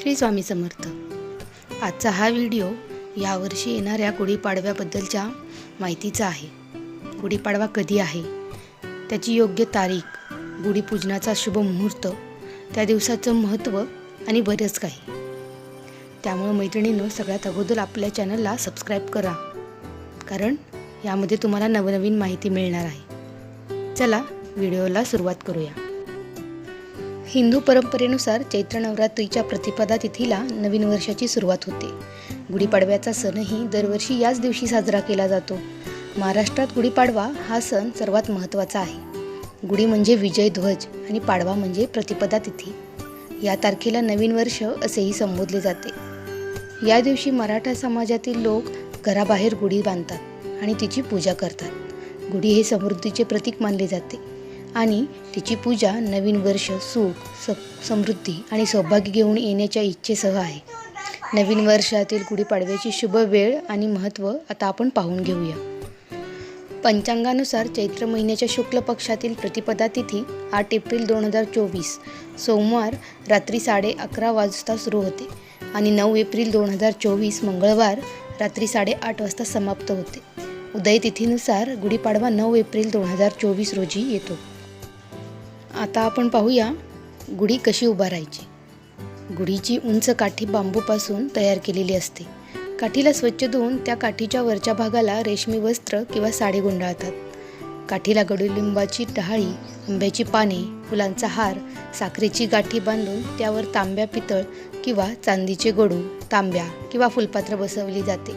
श्री स्वामी समर्थ. आजचा हा व्हिडिओ यावर्षी येणाऱ्या गुढीपाडव्याबद्दलच्या माहितीचा आहे. गुढीपाडवा कधी आहे? त्याची योग्य तारीख गुढीपूजनाचा शुभ मुहूर्त त्या दिवसाचं महत्त्व आणि बरंच काही. त्यामुळं मैत्रिणीनं सगळ्यात अगोदर आपल्या चॅनलला सबस्क्राईब करा. कारण यामध्ये तुम्हाला नवनवीन माहिती मिळणार आहे. चला व्हिडिओला सुरुवात करूया. हिंदू परंपरेनुसार चैत्र नवरात्रीच्या प्रतिपदा तिथीला नवीन वर्षाची सुरुवात होते. गुढीपाडव्याचा सणही दरवर्षी याच दिवशी साजरा केला जातो. महाराष्ट्रात गुढीपाडवा हा सण सर्वात महत्त्वाचा आहे. गुढी म्हणजे विजय ध्वज आणि पाडवा म्हणजे प्रतिपदा तिथी. या तारखेला नवीन वर्ष असेही संबोधले जाते. या दिवशी मराठा समाजातील लोक घराबाहेर गुढी बांधतात आणि तिची पूजा करतात. गुढी हे समृद्धीचे प्रतीक मानले जाते. आणि तिची पूजा नवीन वर्ष सुख स समृद्धी आणि सौभाग्य घेऊन येण्याच्या इच्छेसह आहे. नवीन वर्षातील गुढीपाडव्याची शुभ वेळ आणि महत्त्व आता आपण पाहून घेऊया. पंचांगानुसार चैत्र महिन्याच्या शुक्ल पक्षातील प्रतिपदा तिथी आठ एप्रिल दोन हजार चोवीस सोमवार रात्री साडे अकरा वाजता सुरू होते आणि नऊ एप्रिल दोन हजार चोवीस मंगळवार रात्री साडेआठ वाजता समाप्त होते. उदय तिथीनुसार गुढीपाडवा नऊ एप्रिल दोन हजार चोवीस रोजी येतो. आता आपण पाहूया गुढी कशी उभारायची. गुढीची उंच काठी बांबूपासून तयार केलेली असते. काठीला स्वच्छ धुवून त्या काठीच्या वरच्या भागाला रेशमी वस्त्र किंवा साडी गुंडाळतात. काठीला गडुलिंबाची डहाळी आंब्याची पाने फुलांचा हार साखरेची गाठी बांधून त्यावर तांब्या पितळ किंवा चांदीचे गडू तांब्या किंवा फुलपात्र बसवली जाते.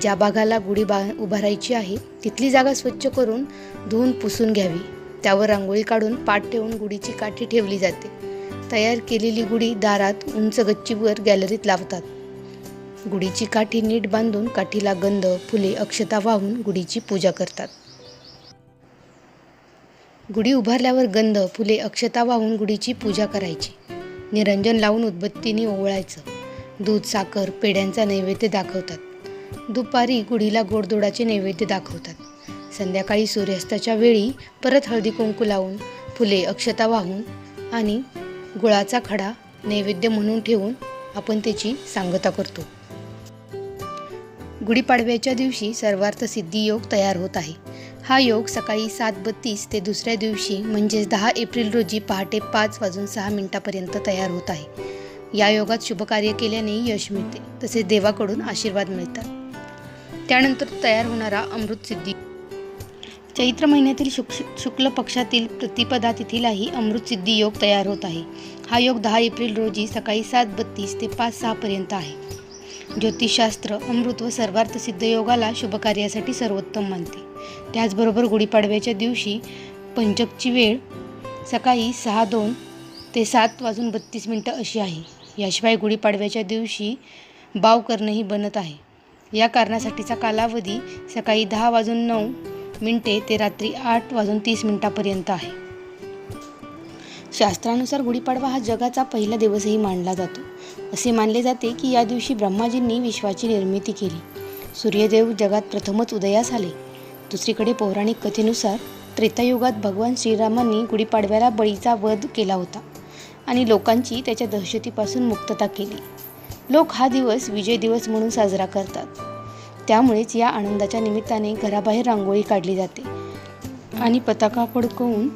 ज्या भागाला गुढी बा उभारायची आहे तिथली जागा स्वच्छ करून धुवून पुसून घ्यावी. त्यावर रांगोळी काढून पाठ ठेवून गुढीची काठी ठेवली जाते. तयार केलेली गुढी दारात उंच गच्चीवर गॅलरीत लावतात. गुढीची काठी नीट बांधून काठीला गंध फुले अक्षता वाहून गुढीची पूजा करतात. गुढी उभारल्यावर गंध फुले अक्षता वाहून गुढीची पूजा करायची. निरंजन लावून उदबत्तीने ओवळायचं. दूध साखर पेढ्यांचा नैवेद्य दाखवतात. दुपारी गुढीला गोडधोडाचे नैवेद्य दाखवतात. संध्याकाळी सूर्यास्ताच्या वेळी परत हळदी कुंकू लावून फुले अक्षता वाहून आणि गुळाचा खडा नैवेद्य म्हणून ठेवून आपण त्याची सांगता करतो. गुढीपाडव्याच्या दिवशी सर्वार्थ सिद्धी योग तयार होत आहे. हा योग सकाळी सात बत्तीस ते दुसऱ्या दिवशी म्हणजेच दहा एप्रिल रोजी पहाटे पाच वाजून सहा मिनिटापर्यंत तयार होत आहे. या योगात शुभकार्य केल्याने यश मिळते तसेच देवाकडून आशीर्वाद मिळतात. त्यानंतर तयार होणारा अमृत सिद्धी चैत्र महिन्यातील शुक शुक्ल पक्षातील प्रतिपदा तिथीलाही अमृत सिद्धी योग तयार होत आहे. हा योग दहा एप्रिल रोजी सकाळी सात बत्तीस ते पाच सहापर्यंत आहे. ज्योतिषशास्त्र अमृत व सर्वार्थ सिद्ध योगाला शुभकार्यासाठी सर्वोत्तम मानते. त्याचबरोबर गुढीपाडव्याच्या दिवशी पंचकची वेळ सकाळी सहा दोन ते सात वाजून बत्तीस मिनटं अशी आहे. याशिवाय गुढीपाडव्याच्या दिवशी बाव करणंही बनत आहे. या कारणासाठीचा कालावधी सकाळी दहा वाजून नऊ मिनटे ते रात्री आठ वाजून तीस मिनिटापर्यंत आहे. शास्त्रानुसार गुढीपाडवा हा जगाचा पहिला दिवसही मानला जातो. असे मानले जाते की या दिवशी ब्रह्माजींनी विश्वाची निर्मिती केली. सूर्यदेव जगात प्रथमच उदयास आले. दुसरीकडे पौराणिक कथेनुसार त्रेतायुगात भगवान श्रीरामांनी गुढीपाडव्याला बळीचा वध केला होता आणि लोकांची त्याच्या दहशतीपासून मुक्तता केली. लोक हा दिवस विजय दिवस म्हणून साजरा करतात. त्यामुळेच या आनंदाच्या निमित्ताने घराबाहेर रांगोळी काढली जाते आणि पताका फडकवून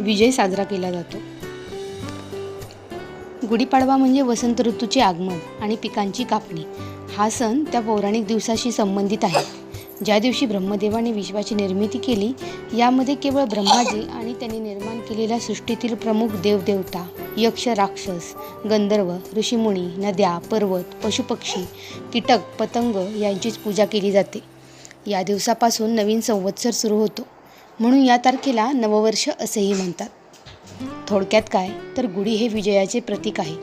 विजय साजरा केला जातो. गुढीपाडवा म्हणजे वसंत ऋतूचे आगमन आणि पिकांची कापणी. हा सण त्या पौराणिक दिवसाशी संबंधित आहे. ज्या दिवशी ब्रह्मदेवाने विश्वाची निर्मिती केली यामध्ये केवळ ब्रह्माजी आणि त्यांनी निर्माण केलेल्या सृष्टीतील प्रमुख देवदेवता यक्ष राक्षस गंधर्व ऋषीमुनी नद्या पर्वत पशुपक्षी कीटक पतंग यांचीच पूजा केली जाते. या दिवसापासून नवीन संवत्सर सुरू होतो. म्हणून या तारखेला नववर्ष असेही म्हणतात. थोडक्यात काय? तर गुढी हे विजयाचे प्रतीक आहे.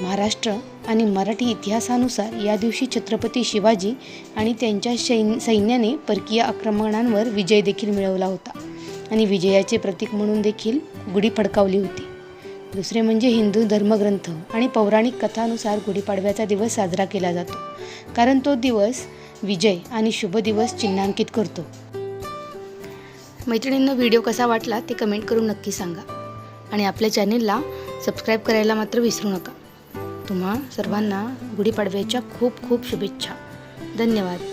महाराष्ट्र आणि मराठी इतिहासानुसार या दिवशी छत्रपती शिवाजी आणि त्यांच्या सैन सैन्याने परकीय आक्रमणांवर विजय देखील मिळवला होता. आणि विजयाचे प्रतीक म्हणून देखील गुढी फडकावली होती. दुसरे म्हणजे हिंदू धर्मग्रंथ आणि पौराणिक कथानुसार गुढीपाडव्याचा दिवस साजरा केला जातो. कारण तो दिवस विजय आणि शुभ दिवस चिन्हांकित करतो. मैत्रिणींना व्हिडिओ कसा वाटला ते कमेंट करून नक्की सांगा. आणि आपल्या चॅनेलला सबस्क्राईब करायला मात्र विसरू नका. तुम्हा सर्वांना गुढीपाडव्याच्या खूप खूप शुभेच्छा. धन्यवाद.